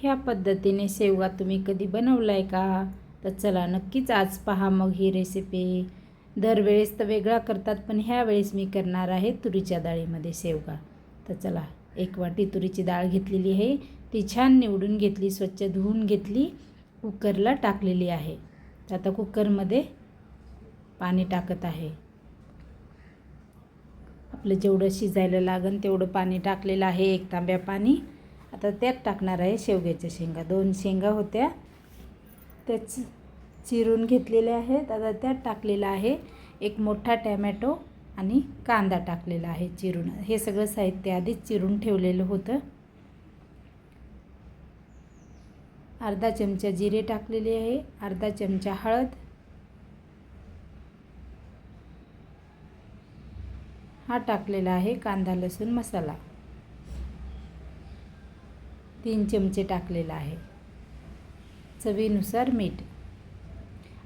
ह्या पद्धतीने शेवगा तुम्ही कधी बनवला आहे का? तर चला नक्कीच आज पहा मग ही रेसिपी दरवेळेस तर वेगळा करतात पण ह्या वेळेस मी करणार आहे तुरीच्या डाळीमध्ये शेवगा. तर चला एक वाटी तुरीची डाळ घेतलेली आहे. ती छान निवडून घेतली स्वच्छ धुवून घेतली कुकरला टाकलेली आहे. तर आता कुकरमध्ये पाणी टाकत आहे. आपलं जेवढं शिजायला लागन तेवढं पाणी टाकलेलं आहे एक तांब्या पाणी. आता त्यात टाकणार आहे शेवग्याच्या शेंगा. दोन शेंगा होत्या. त्याच चिरून घेतलेल्या आहेत. आता त्यात टाकलेलं आहे एक मोठा टॅमॅटो आणि कांदा टाकलेला आहे चिरून. हे सगळं साहित्य आधीच चिरून ठेवलेलं होतं. अर्धा चमचा जिरे टाकलेले आहे. अर्धा चमचा हळद. हा टाकलेला आहे कांदा लसूण मसाला. तीन चमचे टाकलेलं आहे. चवीनुसार मीठ.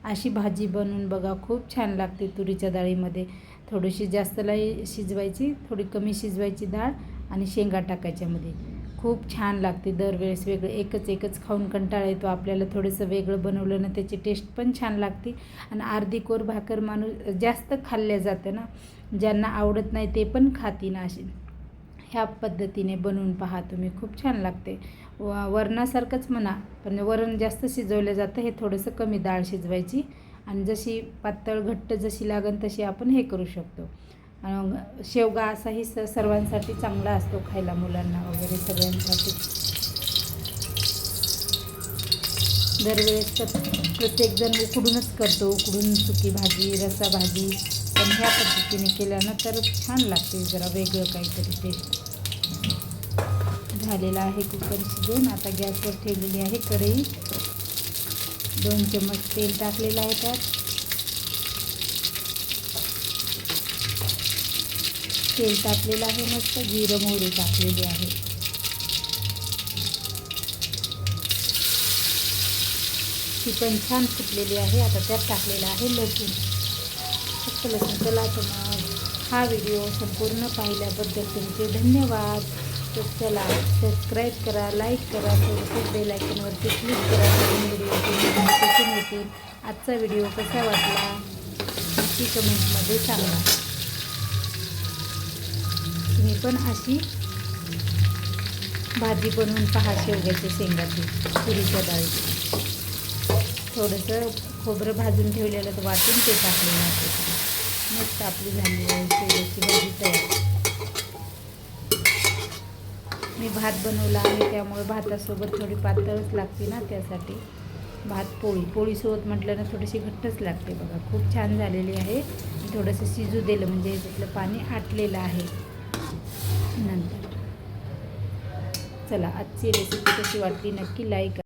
अशी भाजी बनवून बघा खूप छान लागते तुरीच्या डाळीमध्ये. थोडीशी जास्त लाई शिजवायची थोडी कमी शिजवायची डाळ आणि शेंगा टाकायच्यामध्ये खूप छान लागते दरवेळेस वेगळं एकच एकच खाऊन कंटाळा येतो. आपल्याला थोडंसं वेगळं बनवलं ना त्याची टेस्ट पण छान लागते. आणि अर्धी कोर भाकर माणूस जास्त खाल्ल्या जातं ना. ज्यांना आवडत नाही ते पण खातीन अशी. ह्या पद्धतीने बनवून पहा तुम्ही. खूप छान लागते. व वरणासारखंच म्हणा पण वरण जास्त शिजवलं जातं हे थोडंसं कमी डाळ शिजवायची. आणि जशी पातळ घट्ट जशी लागन तशी आपण हे करू शकतो. शेवगा असाही स सर्वांसाठी चांगला असतो खायला मुलांना वगैरे सगळ्यांसाठी. दरवेळेस तर प्रत्येकजण उकडूनच करतो उकडून सुकी भाजी रसा भाजी. पण ह्या पद्धतीने केल्यानं तर छान लागते जरा वेगळं काहीतरी ते. झालेलं आहे कुकर शिजून आता गॅसवर ठेवलेली आहे कढई. दोन चम्मच तेल टाकलेलं आहे त्यात. तेल टाकलेलं आहे मस्त. जिरं मोहरी टाकलेली आहे. ती पण छान फुटलेली आहे. आता त्यात टाकलेलं आहे लसूण. फक्त लसूण चला तर मग हा व्हिडिओ संपूर्ण पाहिल्याबद्दल तुमचे धन्यवाद. तर चला सबस्क्राईब करा लाईक करा सोबतच बेलायकनवरती क्लिक करा नवीन व्हिडिओची नोटिफिकेशन आजचा व्हिडिओ कसा वाटला? नक्की कमेंटमध्ये सांगा. तुम्ही पण अशी भाजी बनवून पहा शेवग्याची शेंगाची तुरीच्या डाळीची. थोडंसं खोबरं भाजून ठेवलेलं तर वाटून ते टाकलेलं आहे मस्त आपली झालेली आहे शेवग्याची भाजी तयार. मी भात बनवला आहे त्यामुळे भातासोबत थोडी पातळच लागते ना त्यासाठी. भात पोळी पोळीसोबत म्हटलं ना थोडीशी घट्टच लागते बघा. खूप छान झालेली आहे. थोडंसं शिजू दिलं म्हणजे त्यातलं पाणी आटलेलं आहे. नंतर. चला आजची रेसिपी कशी वाटली नक्की लाईक